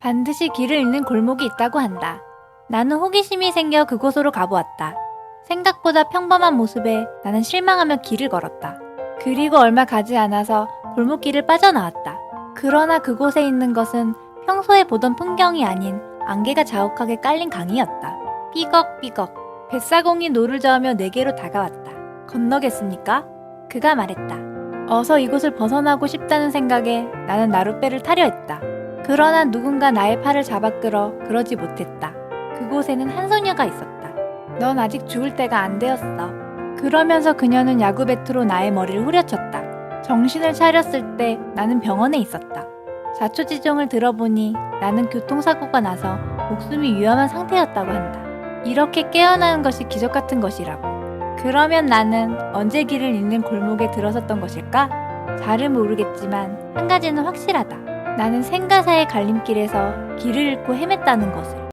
반드시 길을 잃는 골목이 있다고 한다. 나는 호기심이 생겨 그곳으로 가보았다. 생각보다 평범한 모습에 나는 실망하며 길을 걸었다. 그리고 얼마 가지 않아서 골목길을 빠져나왔다. 그러나 그곳에 있는 것은 평소에 보던 풍경이 아닌 안개가 자욱하게 깔린 강이었다. 삐걱삐걱. 뱃사공이 노를 저으며 내게로 다가왔다. 건너겠습니까? 그가 말했다. 어서 이곳을 벗어나고 싶다는 생각에 나는 나룻배를 타려 했다. 그러나 누군가 나의 팔을 잡아 끌어 그러지 못했다. 그곳에는 한 소녀가 있었다. 넌 아직 죽을 때가 안 되었어. 그러면서 그녀는 야구 배트로 나의 머리를 후려쳤다. 정신을 차렸을 때 나는 병원에 있었다. 자초지종을 들어보니 나는 교통사고가 나서 목숨이 위험한 상태였다고 한다. 이렇게 깨어나는 것이 기적 같은 것이라고. 그러면 나는 언제 길을 잃는 골목에 들어섰던 것일까? 잘은 모르겠지만 한 가지는 확실하다. 나는 생가사의 갈림길에서 길을 잃고 헤맸다는 것을.